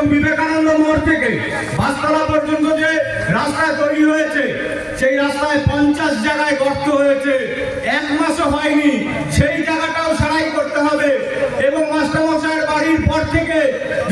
এবং বিবেকানন্দ মোড় থেকে বাসতলা পর্যন্ত যে রাস্তা তৈরি হয়েছে, সেই রাস্তায় পঞ্চাশ জায়গায় গর্ত হয়েছে। এক মাসও হয়নি, সেই জায়গাটাও সারাই করতে হবে। এবং মাস্টারমশাইয়ের বাড়ির পর থেকে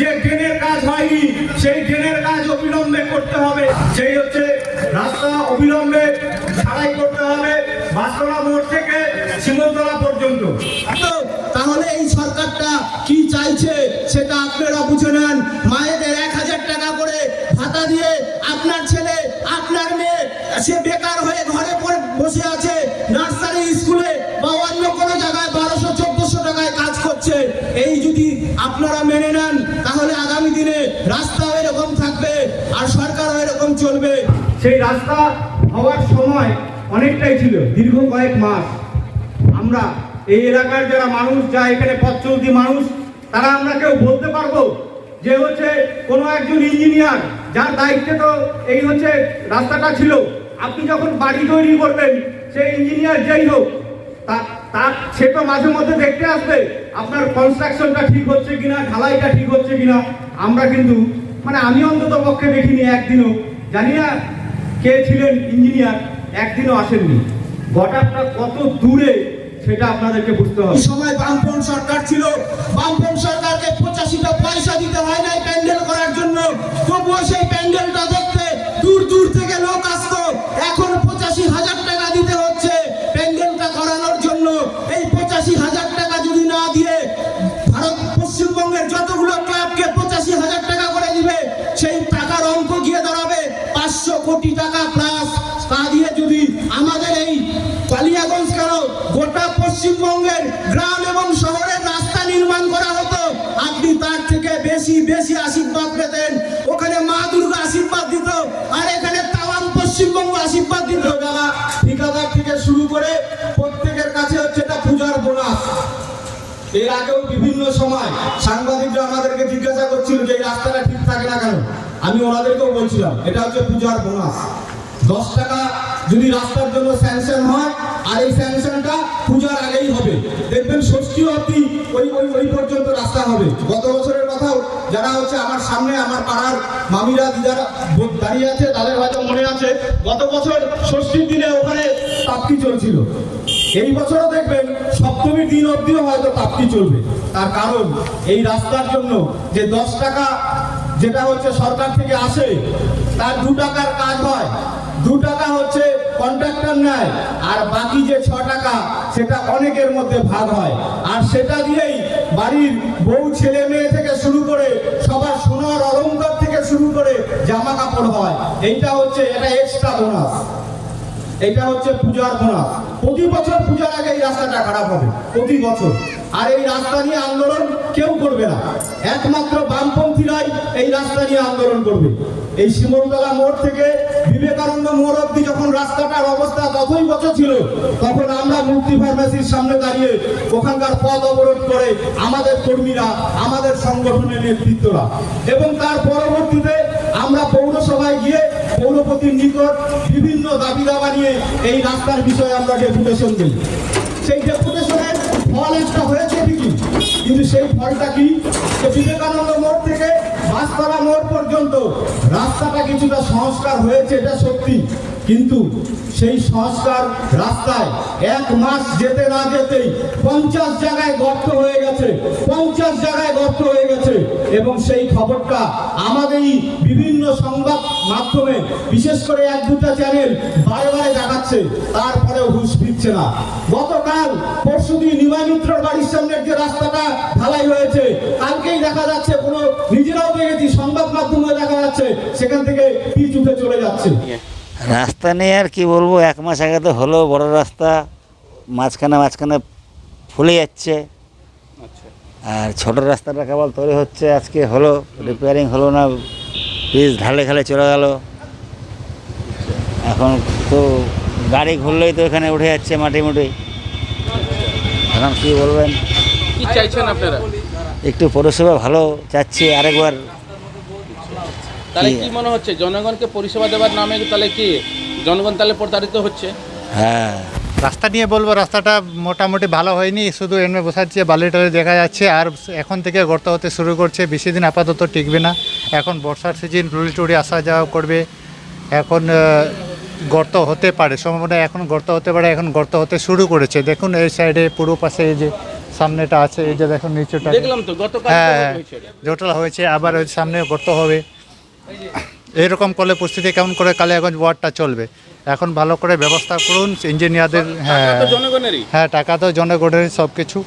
যে ড্রেনের কাজ হয়নি, সেই ড্রেনের কাজ অবিলম্বে করতে হবে। সেই হচ্ছে রাস্তা অবিলম্বে সারাই করতে হবে। বাসতলা মোড় থেকে শিমলতলা পর্যন্ত। তাহলে এই সরকারটা কি চাইছে সেটা আপনারা বুঝে নেন। মায়েদের এক হাজার টাকা করে ভাতা দিয়ে আপনার ছেলে আপনার মেয়ে সে বেকার হয়ে ঘরে বসে আছে নার্সারি স্কুলে বা অন্য কোনো জায়গায় বারোশো চোদ্দশো টাকায় কাজ করছে। এই যদি আপনারা মেনে নেন তাহলে আগামী দিনে রাস্তাও এরকম থাকবে আর সরকারও এরকম চলবে। সেই রাস্তা হওয়ার সময় অনেকটাই ছিল দীর্ঘ কয়েক মাস। আমরা এই এলাকার যারা মানুষ, যা এখানে পথ চলতি মানুষ, তারা আমরা কেউ বলতে পারব যে হচ্ছে কোনো একজন ইঞ্জিনিয়ার, যার দায়িত্বে তো এই হচ্ছে রাস্তাটা ছিল। আপনি যখন বাড়ি তৈরি করবেন সেই ইঞ্জিনিয়ার যেই হোক তার সে তো মাঝে মধ্যে দেখতে আসবে, আপনার কনস্ট্রাকশনটা ঠিক হচ্ছে কিনা, ঢালাইটা ঠিক হচ্ছে কিনা। আমরা কিন্তু মানে আমি অন্তত পক্ষে দেখিনি একদিনও। জানি না কে ছিলেন ইঞ্জিনিয়ার, একদিনও আসেননি। গটারটা কত দূরে সেটা আপনাদেরকে বুঝতে হবে। সময় বামপন সরকার ছিল। বামপন সরকারকে পঁচাশিটা পয়সা দিতে হয় নাই, প্যান্ডেল গোটা পশ্চিমবঙ্গের গ্রাম এবং শহরের রাস্তা নির্মাণ করা হতো। আপনি তার থেকে বেশি বেশি আশীর্বাদ পেতেন। ওখানে মা দুর্গা আশীর্বাদ দিত, আর এখানে তাওয়াং পশ্চিমবঙ্গ আশীর্বাদ দিত। যারা ঠিকাদার থেকে শুরু করে প্রত্যেকের কাছে হচ্ছে এটা পূজার বোনাস। এর আগেও বিভিন্ন সময় সাংবাদিকরা আমাদেরকে জিজ্ঞাসা করছিল যে এই রাস্তাটা ঠিক থাকে না কেন? আমি ওনাদেরকেও বলছিলাম, এটা হচ্ছে পূজার বোনাস। দশ টাকা যদি রাস্তার জন্য স্যাংশন হয়, আর এই স্যাংশনটা পূজার আগেই হবে। দেখবেন ষষ্ঠী অব্দি ওই ওই ওই পর্যন্ত রাস্তা হবে। গত বছরের কথাও যারা হচ্ছে আমার সামনে, আমার পাড়ার মামিরা, দিদারা দাঁড়িয়ে আছে, তাদের হয়তো মনে আছে, গত বছর ষষ্ঠীর দিনে ওখানে তাপ্তি চলছিল। এই বছরও দেখবেন সপ্তমীর দিন অবধিও হয়তো তাপ্তি চলবে। তার কারণ এই রাস্তার জন্য যে দশ টাকা যেটা হচ্ছে সরকার থেকে আসে, তার দু টাকার কাজ হয়। দু টাকা হচ্ছে কন্ট্রাক্টর নেয়, আর বাকি যে ছ টাকা, সেটা অনেকের মধ্যে ভাগ হয়। আর সেটা দিয়েই বাড়ির বউ, ছেলে, মেয়ে থেকে শুরু করে সবার সোনার অলংকার থেকে শুরু করে জামা কাপড় হয়। এইটা হচ্ছে, এটা এক্সট্রা বোনাস এটা হচ্ছে পূজার বোনাস প্রতি বছর পূজার আগে এই রাস্তাটা খারাপ হবে, প্রতি বছর। আর এই রাস্তা নিয়ে আন্দোলন কেউ করবে না। একমাত্র বামপন্থীরাই এই রাস্তা নিয়ে আন্দোলন করবে। এই শিমলতলা মোড় থেকে বিবেকানন্দ মোড় অব্দি যখন রাস্তাটার অবস্থা ততই বছর ছিল, তখন আমরা মুক্তি ফার্মেসির সামনে দাঁড়িয়ে ওখানকার পথ অবরোধ করে আমাদের কর্মীরা, আমাদের সংগঠনের নেতৃত্বরা। এবং তার পরবর্তীতে আমরা পৌরসভায় গিয়ে পৌরপতির নিকট বিভিন্ন দাবি দাবা নিয়ে এই রাস্তার বিষয়ে আমরা ডেপুটেশন দিই। সেই ডেপুটেশনের ফল একটা হয়েছে ঠিকই, কিন্তু সেই ফলটা কি? বিবেকানন্দ মোড় থেকে বাসতলা মোড় পর্যন্ত রাস্তাটা কিছুটা সংস্কার হয়েছে, এটা সত্যি। কিন্তু সেই সংস্কার রাস্তায় এক মাস যেতে না যেতেই পঞ্চাশ জায়গায় গর্ত হয়ে গেছে, পঞ্চাশ জায়গায় গর্ত হয়ে গেছে। এবং সেই খবরটা আমাদেরই বিভিন্ন সংবাদ মাধ্যমে, বিশেষ করে এক দুটা চ্যানেল বারে বারে দেখাচ্ছে, তারপরেও হুঁশ ফিরছে না। গতকাল পরশুদিন নিমাই মিত্রর বাড়ির সামনের যে রাস্তাটা ঢালাই হয়েছে, কালকেই দেখা যাচ্ছে যাচ্ছে সেখান থেকে পিচ উঠে চলে যাচ্ছে। রাস্তা নিয়ে আর কি বলব এক মাস আগে তো হলো বড় রাস্তা মাঝখানে মাঝখানে ফুলে যাচ্ছে। আর ছোট রাস্তাটা কেবল তৈরি হচ্ছে আজকে হলো রিপেয়ারিং হলো না পিচ ঢালে খালে চলে গেল। এখন তো গাড়ি ঘুরলেই তো এখানে উঠে যাচ্ছে মাটি মুটি। এখন কি বলবেন? কি চাইছেন আপনারা? একটু পরিষেবা ভালো চাচ্ছি আরেকবার তাহলে কি- মনে হচ্ছে? জনগণকে পরিষেবা দেওয়ার নামে তাহলে কি জনগণ তাহলে প্রতারিত হচ্ছে? হ্যাঁ। রাস্তা নিয়ে বলব রাস্তাটা মোটামুটি ভালো হয়নি শুধু এমনি বসাচ্ছে বালি টালি দেখা যাচ্ছে আর এখন থেকে গর্ত হতে শুরু করছে বেশি দিন আপাতত টিকবে না। এখন বর্ষার সিজন লুড়ি টুড়ি আসা যাওয়া করবে এখন গর্ত হতে পারে সম্ভাবনা এখন গর্ত হতে পারে এখন গর্ত হতে শুরু করেছে। দেখুন এই সাইডে পুরো পাশে এই যে সামনেটা আছে এই যে দেখুন নিচেটা। দেখলাম তো গতকাল হ্যাঁ তো হ্যাঁ, জোটাল হয়েছে আবার ওই সামনে গর্ত হবে। এইরকম করলে পরিস্থিতি কেমন করে কালিয়াগঞ্জ ওয়ার্ডটা চলবে? এখন ভালো করে ব্যবস্থা করুন ইঞ্জিনিয়ারদের হ্যাঁ টাকা তো জনগণেরই। হ্যাঁ টাকা তো জনগণের সব কিছু।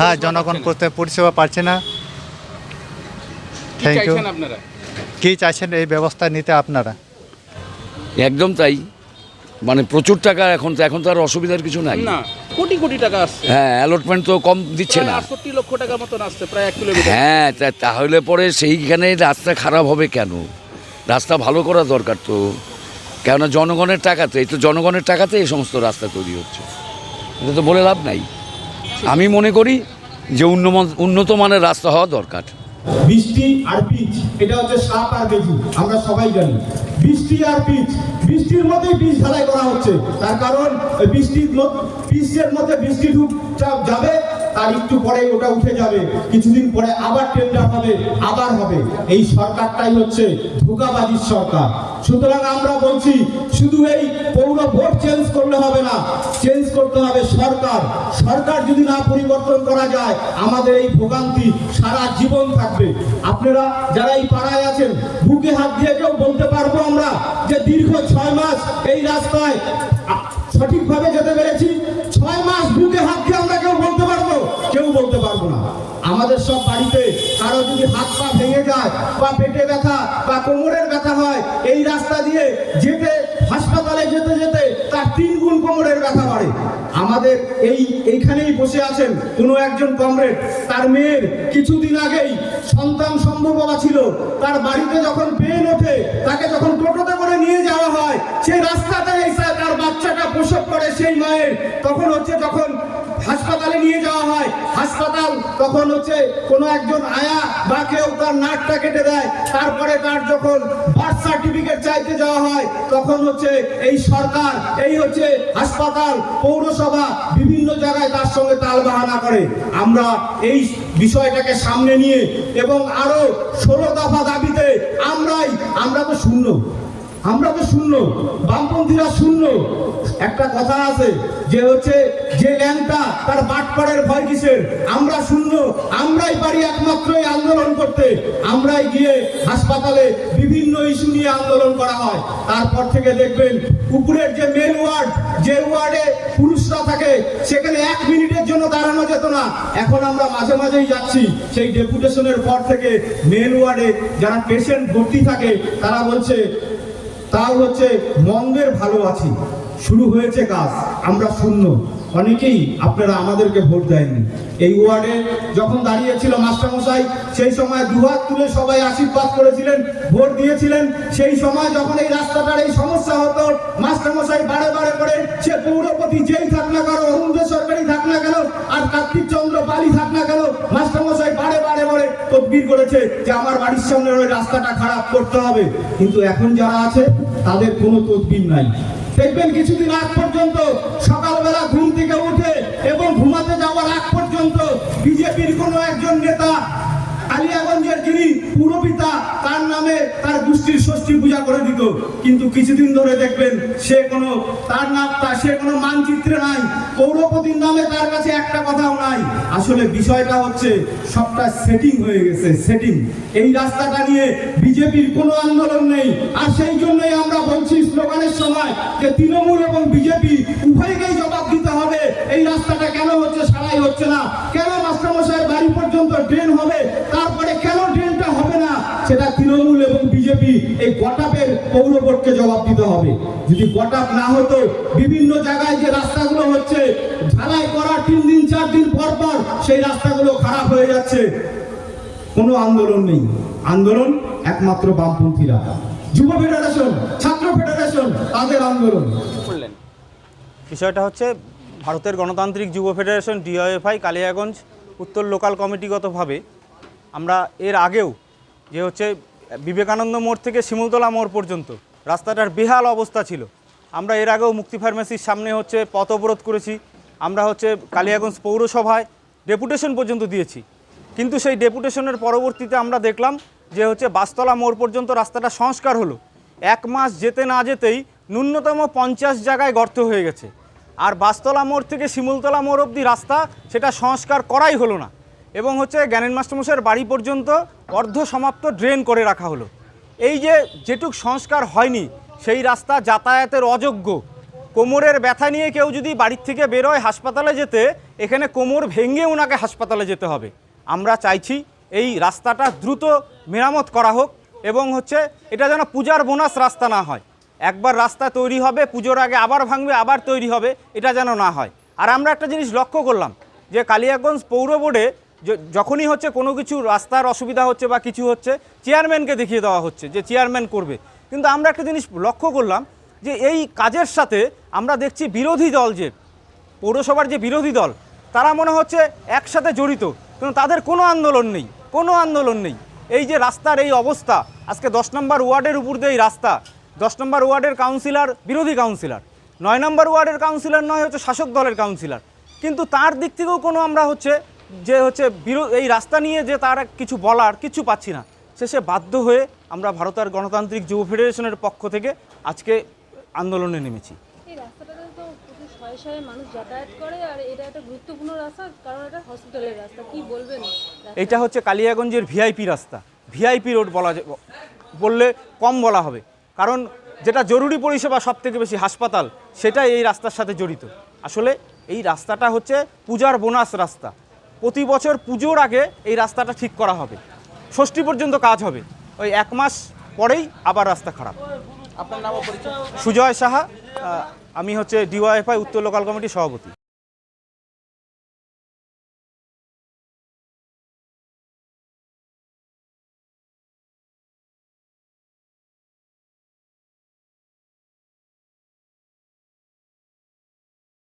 হ্যাঁ জনগণ করতে পরিষেবা পাচ্ছে না। থ্যাংক ইউ কী চাইছেন এই ব্যবস্থা নিতে আপনারা? একদম তাই। মানে প্রচুর টাকা এখন তো এখন তো আর অসুবিধার কিছু নাই। না কোটি কোটি টাকা আসছে। হ্যাঁ অ্যালটমেন্ট তো কম দিচ্ছে না। আটষট্টি লক্ষ টাকা মতন আসছে প্রায় এক কিলোমিটার। হ্যাঁ তাহলে পরে সেইখানে রাস্তা খারাপ হবে কেন? রাস্তা ভালো করা দরকার তো। কেননা জনগণের টাকাতে এই তো জনগণের টাকাতে এই সমস্ত রাস্তা তৈরি হচ্ছে। এটা তো বলে লাভ নাই। আমি মনে করি যে উন্নত উন্নত মানের রাস্তা হওয়া দরকার। বৃষ্টি আর পিচ, এটা হচ্ছে সাপ আর বেজু, আমরা সবাই জানি। বৃষ্টি আর পিচ বৃষ্টির মধ্যেই পিচ ঢালাই করা হচ্ছে। তার কারণ বৃষ্টির পিচের মধ্যে বৃষ্টি ঢুক যাবে তার একটু পরে ওটা উঠে যাবে। কিছুদিন পরে আবার টেন্ডার হবে, আবার হবে। এই সরকারটাই হচ্ছে ধোকাবাজির সরকার। সুতরাং আমরা বলছি, শুধু এই পৌর ভোট চেঞ্জ করলে হবে না চেঞ্জ করতে হবে সরকার। সরকার যদি না পরিবর্তন করা যায়, আমাদের এই ভোগান্তি সারা জীবন থাকবে। আপনারা যারা এই পাড়ায় আছেন, বুকে হাত দিয়ে কেউ বলতে পারব আমরা যে দীর্ঘ ছয় মাস এই রাস্তায় সঠিকভাবে যেতে পেরেছি? ছয় মাস বুকে হাত দিয়ে আমরা কেউ কেউ বলতে পারব না। আমাদের সব বাড়িতে কারও যদি হাত পা ভেঙে যায় বা পেটে ব্যথা বা কোমরের ব্যথা হয়, এই রাস্তা দিয়ে যেতে, হাসপাতালে যেতে যেতে তার তিন গুণ কোমরের ব্যথা বাড়ে। আমাদের এই, এইখানেই বসে আছেন কোনো একজন কমরেড। তার মেয়ের কিছুদিন আগেই সন্তান সম্ভব হওয়া ছিল। তার বাড়িতে যখন পেন ওঠে, তাকে যখন টোটোতে করে নিয়ে যাওয়া হয়, সেই রাস্তাতে তার বাচ্চাটা প্রসব করে সেই মায়ের। তখন হচ্ছে যখন হাসপাতালে নিয়ে যাওয়া হয়। হাসপাতাল তখন হচ্ছে কোনো একজন আয়া বা কেউ তার নাকটা কেটে দেয়। তারপরে তার যখন বার্থ সার্টিফিকেট চাইতে যাওয়া হয়, তখন হচ্ছে এই সরকার, এই হচ্ছে হাসপাতাল, পৌরসভা বিভিন্ন জায়গায় তার সঙ্গে তাল বাহানা করে। আমরা এই বিষয়টাকে সামনে নিয়ে এবং আরও ষোলো দফা দাবিতে আমরাই, আমরা তো শূন্য। আমরা তো শূন্য, বামপন্থীরা শূন্য। একটা কথা আছে যে হচ্ছে, যে ল্যাংটা তার বাটপাড়ের ভয় কিসের? আমরা শূন্য, আমরাই পারি একমাত্র আন্দোলন করতে। আমরাই গিয়ে হাসপাতালে বিভিন্ন ইস্যু নিয়ে আন্দোলন করা হয়। তারপর থেকে দেখবেন, কুকুরের যে মেন ওয়ার্ড যে ওয়ার্ডে পুরুষরা থাকে, সেখানে এক মিনিটের জন্য দাঁড়ানো যেত না। এখন আমরা মাঝে মাঝেই যাচ্ছি, সেই ডেপুটেশনের পর থেকে মেন ওয়ার্ডে যারা পেশেন্ট ভর্তি থাকে, তারা বলছে তাও হচ্ছে মন্দের ভালো আছি শুরু হয়েছে কাজ, আমরা শূন্য। অনেকেই আপনারা আমাদেরকে ভোট দেয়নি। এই ওয়ার্ডে যখন দাঁড়িয়েছিল মাস্টারমশাই, সেই সময় দুহাত তুলে সবাই আশীর্বাদ করেছিলেন, ভোট দিয়েছিলেন। সেই সময় যখন এই রাস্তাটার এই সমস্যা হতো, মাস্টারমশাই বারে বারে করে সে পৌরপতি যেই থাক না কারও অরুণদের করেছে যে আমার বাড়ির সামনে ওই রাস্তাটা খারাপ করতে হবে। কিন্তু এখন যারা আছে, তাদের কোনো তদবির নাই। দেখবেন কিছুদিন আগ পর্যন্ত সকালবেলা ঘুম থেকে উঠে এবং ঘুমাতে যাওয়ার আগ পর্যন্ত বিজেপির কোনো একজন নেতা কালিয়াগঞ্জের যিনি পুরপিতা, তার নামে তার গোষ্ঠীর ষষ্ঠী পূজা করে দিত। কিন্তু কিছুদিন ধরে দেখবেন সে কোনো, তার নাম, তা সে কোনো মানচিত্রে নাই। পৌরপতির নামে তার কাছে একটা কথাও নাই। আসলে বিষয়টা হচ্ছে সবটা সেটিং হয়ে গেছে সেটিং এই রাস্তাটা নিয়ে বিজেপির কোনো আন্দোলন নেই। আর সেই জন্যই আমরা বলছি স্লোগানের সময় যে তৃণমূল এবং বিজেপি উভয়কেই জবাব দিতে হবে। এই রাস্তাটা কেন হচ্ছে, সারাই হচ্ছে না। কেন ড্রেন হবে, তারপরে কেন ড্রেনটা হবে না? সেটা তৃণমূল এবং বিজেপি এই গটাপের পৌর বোর্ডকে জবাব দিতে হবে। যদি গটাপ না হতো, বিভিন্ন জায়গায় যে রাস্তাগুলো হচ্ছে, ঢালাই করা তিন দিন, চার দিন পর পর সেই রাস্তাগুলো খারাপ হয়ে যাচ্ছে। কোনো আন্দোলন নেই। আন্দোলন একমাত্র বামপন্থীরা। যুব ফেডারেশন, ছাত্র ফেডারেশন, তাদের আন্দোলন। বিষয়টা হচ্ছে, ভারতের গণতান্ত্রিক যুব ফেডারেশন ডিওএফআই কালিয়াগঞ্জ উত্তর লোকাল কমিটিগতভাবে আমরা এর আগেও যে হচ্ছে বিবেকানন্দ মোড় থেকে শিমুলতলা মোড় পর্যন্ত রাস্তাটার বেহাল অবস্থা ছিল, আমরা এর আগেও মুক্তি ফার্মেসির সামনে হচ্ছে পথ অবরোধ করেছি, আমরা হচ্ছে কালিয়াগঞ্জ পৌরসভায় ডেপুটেশন পর্যন্ত দিয়েছি। কিন্তু সেই ডেপুটেশনের পরবর্তীতে আমরা দেখলাম যে হচ্ছে বাসতলা মোড় পর্যন্ত রাস্তাটা সংস্কার হলো। এক মাস যেতে না যেতেই ন্যূনতম পঞ্চাশ জায়গায় গর্ত হয়ে গেছে। আর বাসতলা মোড় থেকে শিমুলতলা মোড় অবধি রাস্তা, সেটা সংস্কার করাই হলো না। এবং হচ্ছে জ্ঞানেন মাস্টারমশাইয়ের বাড়ি পর্যন্ত অর্ধ সমাপ্ত ড্রেন করে রাখা হলো। এই যে যেটুক সংস্কার হয়নি, সেই রাস্তা যাতায়াতের অযোগ্য। কোমরের ব্যথা নিয়ে কেউ যদি বাড়ির থেকে বেরোয় হাসপাতালে যেতে, এখানে কোমর ভেঙে ওনাকে হাসপাতালে যেতে হবে। আমরা চাইছি এই রাস্তাটা দ্রুত মেরামত করা হোক এবং হচ্ছে এটা যেন পূজার বোনাস রাস্তা না হয়। একবার রাস্তা তৈরি হবে, পুজোর আগে আবার ভাঙবে, আবার তৈরি হবে, এটা যেন না হয়। আর আমরা একটা জিনিস লক্ষ্য করলাম, যে কালিয়াগঞ্জ পৌর বোর্ডে যখনই হচ্ছে কোনো কিছু রাস্তার অসুবিধা হচ্ছে বা কিছু হচ্ছে, চেয়ারম্যানকে দেখিয়ে দেওয়া হচ্ছে, যে চেয়ারম্যান করবে। কিন্তু আমরা একটা জিনিস লক্ষ্য করলাম, যে এই কাজের সাথে আমরা দেখছি বিরোধী দল যে, পৌরসভার যে বিরোধী দল, তারা মনে হচ্ছে একসাথে জড়িত, কিন্তু তাদের কোনো আন্দোলন নেই, কোনো আন্দোলন নেই। এই যে রাস্তার এই অবস্থা, আজকে দশ নম্বর ওয়ার্ডের উপর দিয়ে এই রাস্তা দশ নম্বর ওয়ার্ডের কাউন্সিলর বিরোধী কাউন্সিলর। নয় নম্বর ওয়ার্ডের কাউন্সিলর নয় হচ্ছে শাসক দলের কাউন্সিলর। কিন্তু তার দিক থেকেও কোনো আমরা হচ্ছে যে হচ্ছে এই রাস্তা নিয়ে যে তার কিছু বলার কিছু পাচ্ছি না। শেষে বাধ্য হয়ে আমরা ভারতের গণতান্ত্রিক যুব ফেডারেশনের পক্ষ থেকে আজকে আন্দোলনে নেমেছি। এটা রাস্তা কারণ এটা হসপিটালের রাস্তা। কি বলবেন এটা হচ্ছে কালিয়াগঞ্জের ভিআইপি রাস্তা। ভিআইপি রোড বলা বললে কম বলা হবে। কারণ যেটা জরুরি পরিষেবা সব থেকে বেশি হাসপাতাল সেটাই এই রাস্তার সাথে জড়িত। আসলে এই রাস্তাটা হচ্ছে পূজার বোনাস রাস্তা। প্রতি বছর পুজোর আগে এই রাস্তাটা ঠিক করা হবে। ষষ্ঠী পর্যন্ত কাজ হবে। ওই এক মাস পরেই আবার রাস্তা খারাপ। আপনার নাম সুজয় সাহা আমি হচ্ছে ডিওয়াইফআই উত্তর লোকাল কমিটির সভাপতি।